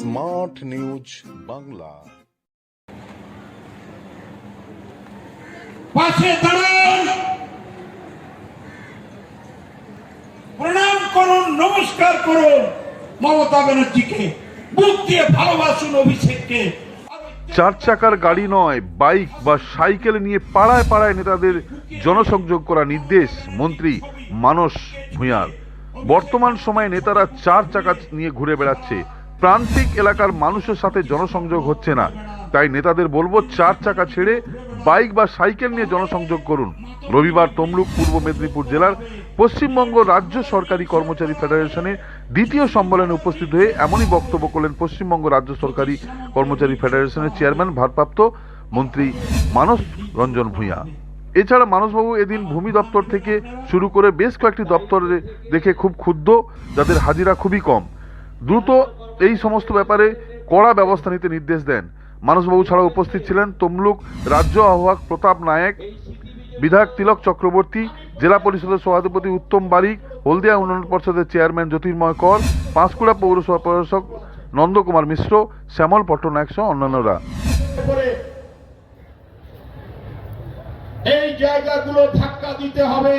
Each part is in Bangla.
Smart news Bangla. পাশে দাঁড়ান। প্রণাম করুন নমস্কার করুন মমতা ব্যানার্জিকে। বুক দিয়ে ভালোবাসুন অভিষেককে। চার চাকার গাড়ি নয় বাইক বা সাইকেল নিয়ে পাড়ায় পাড়ায় নেতাদের জনসংযোগ করা নির্দেশ মন্ত্রী মানস ভূঁইয়ার। বর্তমান সময়ে নেতারা চার চাকা নিয়ে ঘুরে বেড়াচ্ছে। প্রান্তিক এলাকার মানুষের সাথে জনসংযোগ হচ্ছে না। তাই নেতাদের বলব, চার চাকা ছেড়ে বাইক বা সাইকেল নিয়ে জনসংযোগ করুন। রবিবার তমলুক, পূর্ব মেদিনীপুর জেলার পশ্চিমবঙ্গ রাজ্য সরকারি কর্মচারী ফেডারেশনের দ্বিতীয় সম্মেলনে উপস্থিত হয়ে এমনই বক্তব্য করলেন পশ্চিমবঙ্গ রাজ্য সরকারি কর্মচারী ফেডারেশনের চেয়ারম্যান, ভারপ্রাপ্ত মন্ত্রী মানস রঞ্জন ভূঁইয়া। এছাড়া মানসবাবু এদিন ভূমি দপ্তর থেকে শুরু করে বেশ কয়েকটি দপ্তরে দেখে খুব ক্ষুব্ধ, যাদের হাজিরা খুবই কম। দ্রুত এই সমস্ত ব্যাপারে কড়া ব্যবস্থা নিতে নির্দেশ দেন। মানসবাবু ছাড়া উপস্থিত ছিলেন তমলুক রাজ্য আহ্বায়ক প্রতাপ নায়েক, বিধায়ক তিলক চক্রবর্তী, জেলা পরিষদের সভাধিপতি উত্তম বারিক, হলদিয়া উন্নয়ন পর্ষদের চেয়ারম্যান জ্যোতির্ময় কর, পাঁশকুড়া পৌরসভা প্রশাসক নন্দকুমার মিশ্র, শ্যামল পট্টনায়ক সহ অন্যান্যরা। এই জায়গাগুলো ধাক্কা দিতে হবে।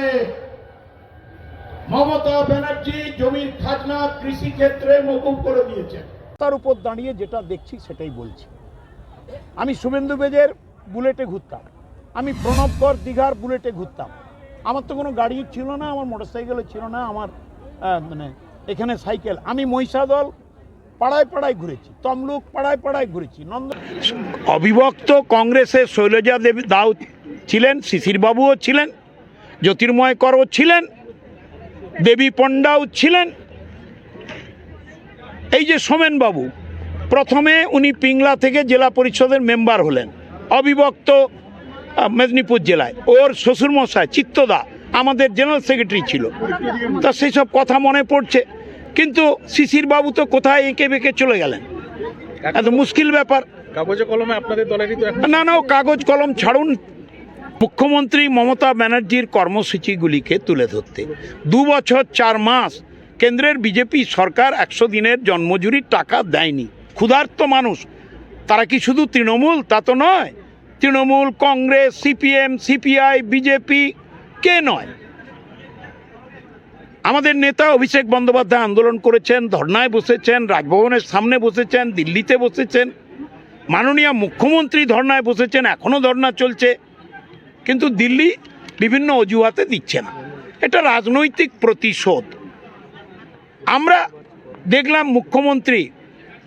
মমতা ব্যানার্জি জমির খাজনা কৃষি ক্ষেত্রে মকুব করে দিয়েছেন। তার উপর দাঁড়িয়ে যেটা দেখছি সেটাই বলছি। আমি শুভেন্দু বেজের বুলেটে ঘুরতাম। আমি প্রণব কর দীঘার বুলেটে ঘুরতাম। আমার তো কোনো গাড়ি ছিল না আমার মোটর সাইকেলও ছিল না আমার মানে এখানে সাইকেল। আমি মহিষাদল পাড়ায় পাড়ায় ঘুরেছি তমলুক পাড়ায় পাড়ায় ঘুরেছি নন্দ অবিভক্ত কংগ্রেসের শৈলজা দেবী দাও ছিলেন শিশিরবাবুও ছিলেন জ্যোতির্ময় করও ছিলেন দেবী পণ্ডাও ছিলেন। এই যে সোমেনবাবু প্রথমে উনি পিংলা থেকে জেলা পরিষদের মেম্বার হলেন অবিভক্ত মেদিনীপুর জেলায়। ওর শ্বশুরমশাই চিত্তদা আমাদের জেনারেল সেক্রেটারি ছিল। তা সেই সব কথা মনে পড়ছে কিন্তু শিশিরবাবু তো কোথায় এঁকে বেঁকে চলে গেলেন? এত মুশকিল ব্যাপার। কাগজে কলমে আপনাদের দলেরই তো না না কাগজ কলম ছাড়ুন মুখ্যমন্ত্রী মমতা ব্যানার্জির কর্মসূচিগুলিকে তুলে ধরতে। দু বছর, চার মাস কেন্দ্রের বিজেপি সরকার একশো দিনের জন্মজুরির টাকা দেয়নি। ক্ষুধার্ত মানুষ। তারা কি শুধু তৃণমূল? তা তো নয়। Trinamool, Congress, CPM, CPI, BJP, কে নয়? আমাদের নেতা অভিষেক বন্দ্যোপাধ্যায় আন্দোলন করেছেন, ধর্নায় বসেছেন, রাজভবনের সামনে বসেছেন, দিল্লিতে বসেছেন। মাননীয় মুখ্যমন্ত্রী ধর্নায় বসেছেন এখনও ধর্না চলছে। কিন্তু দিল্লি বিভিন্ন অজুহাতে দিচ্ছে না। এটা রাজনৈতিক প্রতিশোধ। আমরা দেখলাম মুখ্যমন্ত্রী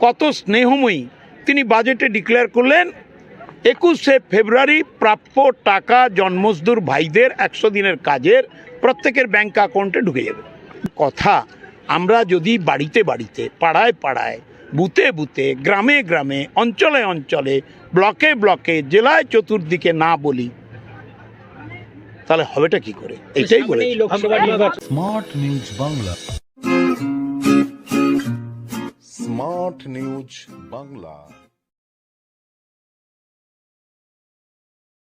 কত স্নেহময়ী। তিনি বাজেটে ডিক্লেয়ার করলেন, একুশে ফেব্রুয়ারি প্রাপ্য টাকা জন্মজদুর ভাইদের একশো দিনের কাজের প্রত্যেকের ব্যাংক অ্যাকাউন্টে ঢুকে যাবে। কথা, আমরা যদি বাড়িতে বাড়িতে, পাড়ায় পাড়ায় বুতে বুতে গ্রামে গ্রামে, অঞ্চলে অঞ্চলে, ব্লকে ব্লকে, জেলায় চতুর্দিকে না বলি তাহলে হবেটা কি করে? এটাই বলে smart news Bangla. Smart news Bangla.